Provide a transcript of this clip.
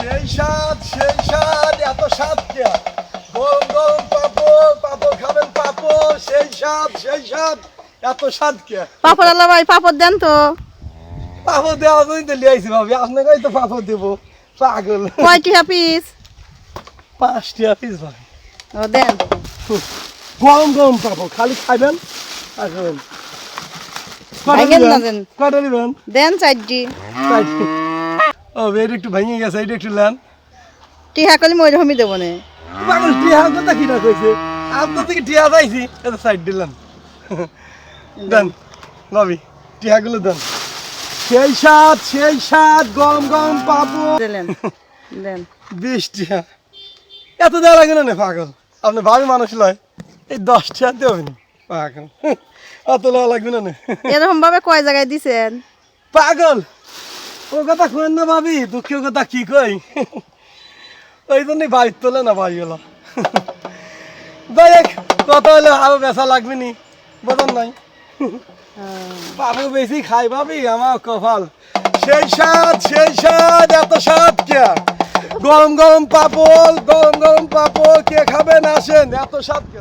সেই স্বাদ সেই স্বাদ এত স্বাদ কে? গরম গরম পাপড় পাপড় খাবেন পাপড় সেই স্বাদ সেই স্বাদ এত স্বাদ কে? পাপড় আল্লাহ ভাই পাপড় দেন তো। পাপড় দেওয়া জন্য তো লিয়ে আইছি ভাবি আপনাকে তো পাপড় দেবো। পাগল। কয়টি পিস পাঁচটি পিস ভাই। ও দেন। গরম গরম পাপড় খালি খাবেন আর খাবেন। না নিবেন? দেন। নেবেন চারটি। ও এটা একটু ভেঙে গেছে এটা একটু নেন। টিহা করলে মই রকমই দেবো না। পাগল টিয়া কথা কিনা কইছে? আপনার থেকে টিয়া চাইছি এটা সাইড দিলাম দেন লবি টিয়াগুলো দেন। সেই স্বাদ সেই স্বাদ গরম গরম পাবো। দিলেন দেন। বিশ টিয়া এত দেওয়া লাগে না পাগল? আপনি ভাবি মানুষ লয় এই দশ টিয়া দেবেন পাগল অত লাগবে না এরকম ভাবে কয় জায়গায় দিছেন? পাগল ও কথা কেন না ভাবি? দুঃখের কথা কি কই? ওই জন্যই বাড়ির তোলে না বাড়িগুলো যাই হোক, কত হলে আরও বেচা লাগবে নি। বোঝান নাই। পাবো বেশি খাই ভাবি আমার কপাল। সেই স্বাদ সেই স্বাদ এত স্বাদ কে? গরম গরম পাপড় গরম গরম পাপড় কে খাবেন আসেন এত স্বাদ কে?